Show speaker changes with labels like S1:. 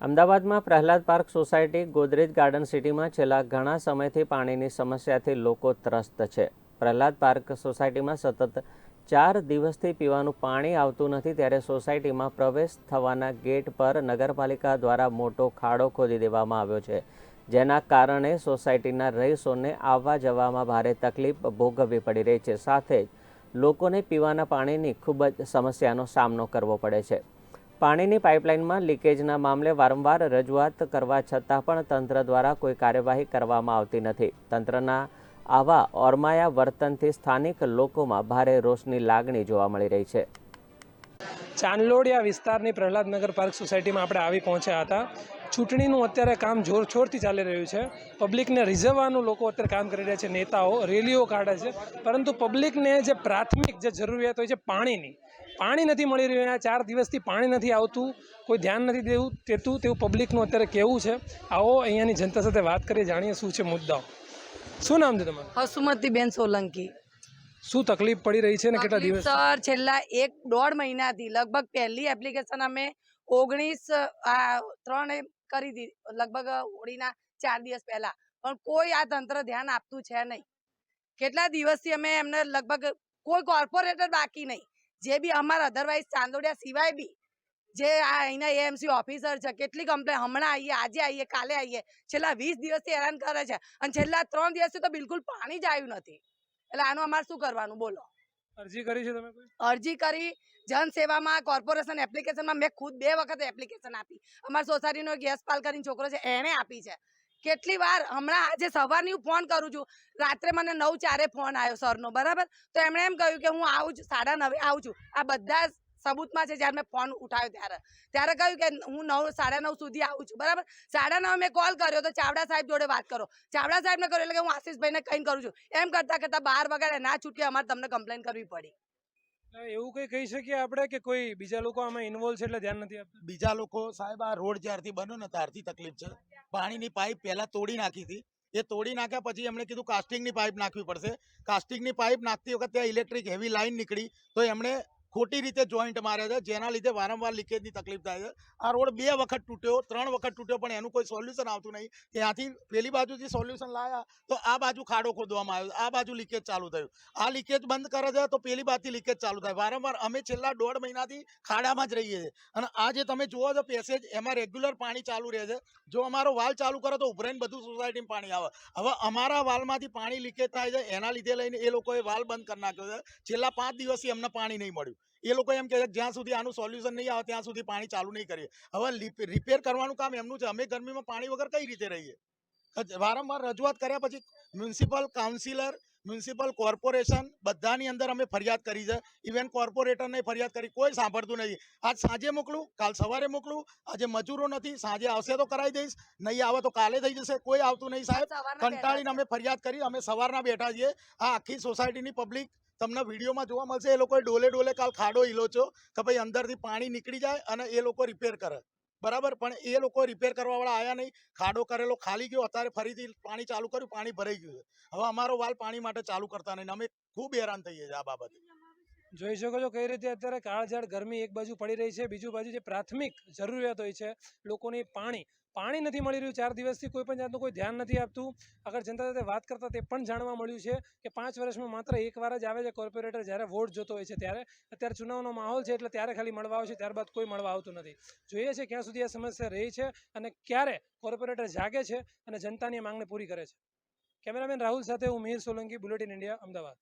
S1: અમદાવાદમાં Prahlad park society Godrej garden સિટીમાં છેલ્લા ઘણા સમયથી પાણીની સમસ્યાથી લોકો ત્રસ્ત છે. પ્રહલાદ પાર્ક સોસાયટીમાં સતત ચાર દિવસથી પીવાનું પાણી આવતું નથી ત્યારે સોસાયટીમાં પ્રવેશ થવાના ગેટ પર નગરપાલિકા દ્વારા મોટો ખાડો ખોદી દેવામાં આવ્યો છે. જેના કારણે સોસાયટીના રહીશોને આવવા જવામાં ભારે તકલીફ ભોગવવી પડી રહી છે. સાથે જ લોકોને પીવાના પાણીની ખૂબ જ સમસ્યાનો સામનો કરવો પડે છે. પાણીની પાઇપલાઇનમાં લીકેજના મામલે વારંવાર રજૂઆત કરવા છતાં પણ તંત્ર દ્વારા કોઈ કાર્યવાહી કરવામાં આવતી નથી. તંત્રના આવા ઓરમાયા વર્તનથી સ્થાનિક લોકોમાં ભારે રોષની લાગણી જોવા મળી રહી છે.
S2: ચાંદલોડિયા વિસ્તારની પ્રહલાદનગર પાર્ક સોસાયટીમાં આપણે આવી પહોંચ્યા હતા. ચૂંટણીનું અત્યારે કામ જોરશોરથી ચાલી રહ્યું છે. પબ્લિકને રીઝવવાનું લોકો અત્યારે કામ કરી રહ્યા છે નેતાઓ રેલીઓ કાઢે છે. પરંતુ પબ્લિકને જે પ્રાથમિક જે જરૂરિયાત હોય છે પાણીની પાણી નથી મળી રહ્યું. આ ચાર દિવસથી પાણી નથી આવતું કોઈ ધ્યાન નથી દેવું તેતું તેવું પબ્લિકનું અત્યારે કેવું છે. આવો અહીંયાની જનતા સાથે વાત કરીએ જાણીએ શું છે મુદ્દાઓ. શું નામ છે તમારું?
S3: હસુમતીબેન સોલંકી.
S2: શું તકલીફ પડી રહી છે ને કેટલા દિવસ
S3: સર છેલ્લા એક દોઢ મહિનાથી લગભગ પહેલી એપ્લિકેશન અમે ઓગણીસ આ ત્રણ કરી દીધી લગભગ હોળીના ચાર દિવસ પહેલા. પણ કોઈ આ તંત્ર ધ્યાન આપતું છે નહીં. કેટલા દિવસથી અમે એમને લગભગ કોઈ કોર્પોરેટર બાકી નહીં. જે બી અમારા અધરવાઇઝ ચાંદોડિયા સિવાય બી જે આ અહીંના એએમસી ઓફિસર છે, કેટલી કમ્પ્લેન હમણાં આવીએ આજે આવીએ કાલે આવીએ છેલ્લા વીસ દિવસથી હેરાન કરે છે. અને છેલ્લા ત્રણ દિવસથી તો બિલકુલ પાણી જ આવ્યું નથી. એટલે આનું અમારે શું કરવાનું? બોલો.
S2: અરજી કરી છે તમે કોઈ?
S3: અરજી કરી, જનસેવામાં, કોર્પોરેશન એપ્લિકેશનમાં મેં ખુદ બે વખત એપ્લિકેશન આપી. અમારી સોસાયટીનો ગેસ પાલ કરીને છોકરો છે, એણે આપી છે. કેટલી વાર, હમણાં આજે સવારની હું ફોન કરું છું. રાત્રે મને નવ ચારે ફોન આવ્યો સરનો, બરાબર? તો એમણે એમ કહ્યું કે હું આવું છું સાડા નવે આવું છું. આ બધા સબૂતમાં છે જ્યારે મેં ફોન ઉઠાવ્યો ત્યારે. ત્યારે કહ્યું કે હું નવ સાડા નવ સુધી આવું છું બરાબર? સાડા નવ મેં કોલ કર્યો તો ચાવડા સાહેબ જોડે વાત કરો. ચાવડા સાહેબને કર્યો એટલે કે હું આશીષભાઈને કંઈ કરું છું. એમ કરતા કરતા બાર વગાડે ના છૂટકે અમારે તમને કમ્પ્લેન કરવી પડી.
S2: એવું કઈ કહી શકીએ આપણે કે કોઈ બીજા લોકો આમાં ઇન્વોલ્વ છે એટલે ધ્યાન નથી આપતા?
S4: બીજા લોકો સાહેબ આ રોડ જ્યારથી બન્યો ને ત્યારથી તકલીફ છે. પાણીની પાઇપ પહેલા તોડી નાખી હતી. એ તોડી નાખ્યા પછી એમણે કીધું કાસ્ટિંગની પાઇપ નાખવી પડશે. કાસ્ટિંગની પાઇપ નાખતી વખત ત્યાં ઇલેક્ટ્રિક હેવી લાઇન નીકળી તો એમણે ખોટી રીતે જોઈન્ટ મારે છે, જેના લીધે વારંવાર લીકેજની તકલીફ થાય છે. આ રોડ બે વખત તૂટ્યો, ત્રણ વખત તૂટ્યો, પણ એનું કોઈ સોલ્યુશન આવતું નહીં. ત્યાંથી પેલી બાજુથી સોલ્યુશન લાયા, તો આ બાજુ ખાડો ખોદવામાં આવ્યો. આ બાજુ લીકેજ ચાલુ થયું. આ લીકેજ બંધ કરે છે, તો પેલી બાજુથી લીકેજ ચાલુ થાય. વારંવાર અમે છેલ્લા દોઢ મહિનાથી ખાડામાં જ રહીએ છીએ. અને આ જે તમે જુઓ છો પેસેજ એમાં રેગ્યુલર પાણી ચાલુ રહે છે. જો અમારો વાલ ચાલુ કરો તો ઉભરાઈને બધું સોસાયટીમાં પાણી આવે. હવે અમારા વાલમાંથી પાણી લીકેજ થાય છે, એના લીધે લઈને એ લોકોએ વાલ બંધ કરી નાખ્યો છે. છેલ્લા પાંચ દિવસથી એમને પાણી નહીં મળ્યું. એ લોકો એમ કહે છે જ્યાં સુધી આનું સોલ્યુશન નહીં આવે ત્યાં સુધી પાણી ચાલુ નહીં કરીએ. હવે રિપેર કરવાનું કામ એમનું છે. અમે ગરમીમાં પાણી વગર કઈ રીતે રહીએ? વારંવાર રજૂઆત કર્યા પછી મ્યુનિસિપલ કાઉન્સિલર મ્યુનિસિપલ કોર્પોરેશન બધાની અંદર અમે ફરિયાદ કરી છે. ઇવન કોર્પોરેટરને ફરિયાદ કરી. કોઈ સાંભળતું નથી આજ સાંજે મોકલું કાલ સવારે મોકલું. આજે મજૂરો નથી. સાંજે આવશે તો કરાવી દઈશ. નહીં આવે તો કાલે થઈ જશે. કોઈ આવતું નહીં સાહેબ. કંટાળીને અમે ફરિયાદ કરી. અમે સવારના બેઠા છીએ. આ આખી સોસાયટીની પબ્લિક તમને વિડીયોમાં જોવા મળશે, એ લોકોએ ડોલે ડોલે કાલ ખાડો ઈલોચો કે ભાઈ અંદરથી પાણી નીકળી જાય અને એ લોકો રિપેર કરે. બરાબર? પણ એ લોકો રિપેર કરવાવાળા આયા નહીં. ખાડો કરેલો ખાલી ગયો, અત્યારે ફરીથી પાણી ચાલુ કર્યું, પાણી ભરાઈ ગયું હવે અમારો વાલ પાણી માટે ચાલુ કરતા નહીં. અમે ખૂબ હેરાન થઈએ છીએ આ બાબતે.
S2: જોઈ શકો છો કઈ રીતે અત્યારે કાળઝાળ ગરમી એક બાજુ પડી રહી છે, બીજુ બાજુ જે પ્રાથમિક જરૂરિયાત હોય છે, લોકોની પાણી પાણી નથી મળી રહ્યું ચાર દિવસથી, કોઈ પણ જાતનું કોઈ ધ્યાન નથી આપતું. આગળ જનતા સાથે વાત કરતા તે પણ જાણવા મળ્યું છે કે પાંચ વર્ષમાં માત્ર એક વાર જ આવે છે કોર્પોરેટર જ્યારે વોટ જોતો હોય છે ત્યારે. અત્યારે ચુનાવનો માહોલ છે એટલે ત્યારે ખાલી મળવા આવે છે ત્યારબાદ કોઈ મળવા આવતું નથી. જોઈએ છે ક્યાં સુધી આ સમસ્યા રહી છે અને ક્યારે કોર્પોરેટર જાગે છે અને જનતાની માંગને પૂરી કરે છે. કેમેરામેન રાહુલ સાથે હું મિહિર સોલંકી, બુલેટિન ઇન્ડિયા, અમદાવાદ.